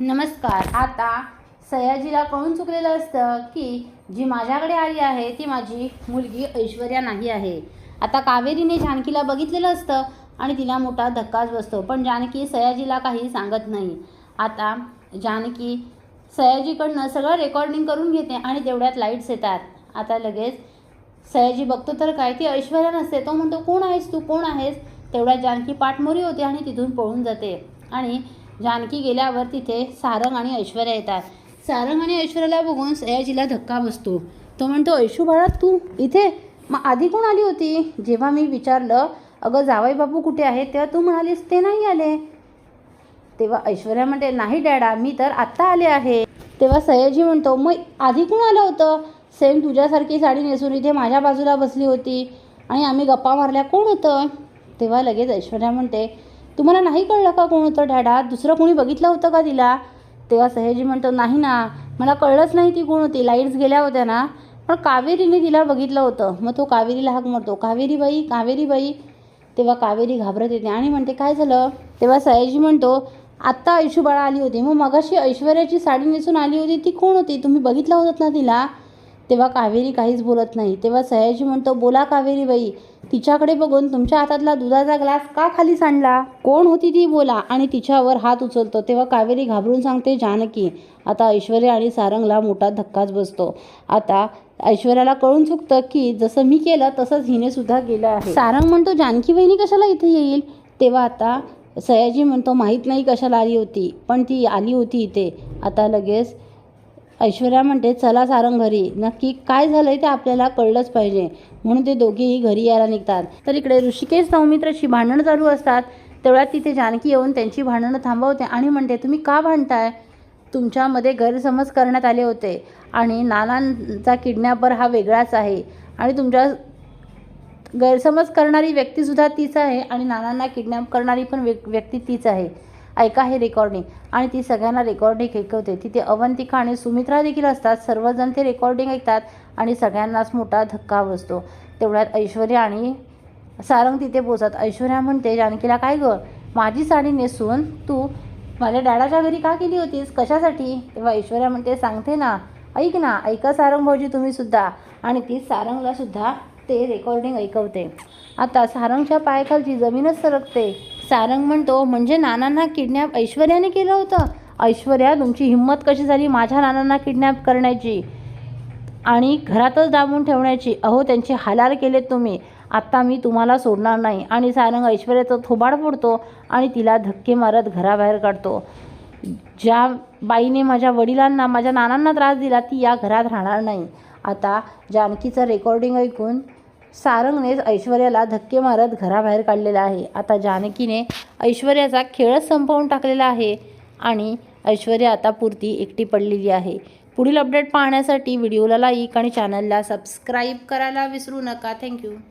नमस्कार. आता सयाजीला कळून चुकलेलं असतं की जी माझ्याकडे आली आहे ती माझी मुलगी ऐश्वर्या नाही आहे. आता कावेरीने जानकीला बघितलेलं असतं आणि तिला मोठा धक्काच बसतो पण जानकी सयाजीला काही सांगत नाही. आता जानकी सयाजीकडनं सगळं रेकॉर्डिंग करून घेते आणि तेवढ्यात लाईट्स येतात. आता लगेच सयाजी बघतो तर काय ती ऐश्वर्या नसते. तो म्हणतो कोण आहेस तू? कोण आहेस? तेवढ्या जानकी पाठमोरी होते आणि तिथून पळून जाते. आणि जानकी गेल्यावर तिथे सारंग आणि ऐश्वर्या येतात. सारंग आणि ऐश्वर्याला बघून सयाजीला धक्का बसतो. तो म्हणतो ऐशू बाळा तू इथे? मग आधी कोण आली होती? जेव्हा मी विचारलं अगं जावई बापू कुठे आहे तेव्हा तू म्हणालीस ते नाही आले. तेव्हा ऐश्वर्या म्हणते नाही डॅडा मी तर आत्ता आले आहे. तेव्हा सयाजी म्हणतो मग आधी कोण आलं होतं? सेम तुझ्यासारखी साडी नेसून इथे माझ्या बाजूला बसली होती आणि आम्ही गप्पा मारल्या कोण होतं? तेव्हा लगेच ऐश्वर्या म्हणते तुम्हाला नाही कळलं का कोण होतं डॅडा दुसरं कोणी बघितलं होतं का तिला? तेव्हा सयाजी म्हणतो नाही ना मला कळलंच नाही ती कोण होती. लाईट्स गेल्या होत्या ना. पण कावेरीने तिला बघितलं होतं. मग तो कावेरीला हाक मारतो कावेरी बाई कावेरी बाई. तेव्हा कावेरी घाबरत येते आणि म्हणते काय झालं? तेव्हा सयाजी म्हणतो आत्ता ऐशू बाळा आली होती. मग मगाशी ऐश्वर्याची साडी नेसून आली होती. ती कोण होती? तुम्ही बघितलं होतं ना तिला? तेव्हा कावेरी काहीच बोलत नाही. तेव्हा सयाजी म्हणतो बोला कावेरी बाई तिच्याकडे बघून तुमच्या हातातला दुधाचा ग्लास का खाली सांडला कोण होती ती बोला. आणि तिच्यावर हात उचलतो. तेव्हा कावेरी घाबरून सांगते जानकी आता ऐश्वर्या आणि सारंगला मोठा धक्काच बसतो. आता ऐश्वर्याला कळून चुकतं की जसं मी केलं तसंच हिने सुद्धा केलं आहे. सारंग म्हणतो जानकी वहिनी कशाला इथे येईल? तेव्हा आता सयाजी म्हणतो माहीत नाही कशाला आली होती पण ती आली होती इथे. आता लगेच ऐश्वर्या म्हणते चला सारंग घरी. नक्की काय झालंय ते आपल्याला कळलंच पाहिजे. म्हणून ते दोघेही घरी यायला निघतात. तर इकडे ऋषिकेश सौमित्राशी भांडणं चालू असतात. तेवढ्यात तिथे जानकी येऊन त्यांची भांडणं थांबवते आणि म्हणते तुम्ही का भांडताय? तुमच्यामध्ये गैरसमज करण्यात आले होते आणि नानांचा किडनॅपर हा वेगळाच आहे आणि तुमच्या गैरसमज करणारी व्यक्तीसुद्धा तीच आहे आणि नानांना किडनॅप करणारी पण व्यक्ती तीच आहे. ऐका हे रेकॉर्डिंग आणि ती सगळ्यांना रेकॉर्डिंग ऐकवते. तिथे अवंतिका आणि सुमित्रा देखील असतात. सर्वजण ते रेकॉर्डिंग ऐकतात आणि सगळ्यांनाच मोठा धक्का बसतो. तेवढ्यात ऐश्वर्या आणि सारंग तिथे पोचतात ऐश्वर्या म्हणते जानकीला काय गं? माझी साडी नेसून तू माझ्या डॅडाच्या घरी का केली होतीस? कशासाठी? तेव्हा ऐश्वर्या म्हणते सांगते ना. ऐक ना. ऐका सारंग भाऊजी तुम्ही सुद्धा. आणि ती सारंगला सुद्धा ते रेकॉर्डिंग ऐकवते. आता सारंगच्या पायाखालची जमीनच सरकते. सारंग म्हणतो म्हणजे नानांना किडनॅप ऐश्वर्याने केलं होतं? ऐश्वर्या तुमची हिंमत कशी झाली माझ्या नानांना किडनॅप करण्याची? आणि घरातच दाबून ठेवण्याची? अहो त्यांचे हालाल केलेत तुम्ही. आत्ता मी तुम्हाला सोडणार नाही. आणि सारंग ऐश्वर्याचं थोबाड फोडतो आणि तिला धक्के मारत घराबाहेर काढतो. ज्या बाईने माझ्या वडिलांना माझ्या नानांना त्रास दिला ती या घरात राहणार नाही. आता जानकीचं रेकॉर्डिंग ऐकून सारंगनेच ऐश्वर्याला धक्के मारत घराबाहेर काढलेला आहे. आता जानकीने ऐश्वर्याचा खेळच संपवून टाकलेला आहे आणि ऐश्वर्या आता पुरती एकटी पडलेली आहे. पुढील अपडेट पाहण्यासाठी व्हिडिओला लाईक आणि चॅनलला सबस्क्राईब करायला विसरू नका. थँक्यू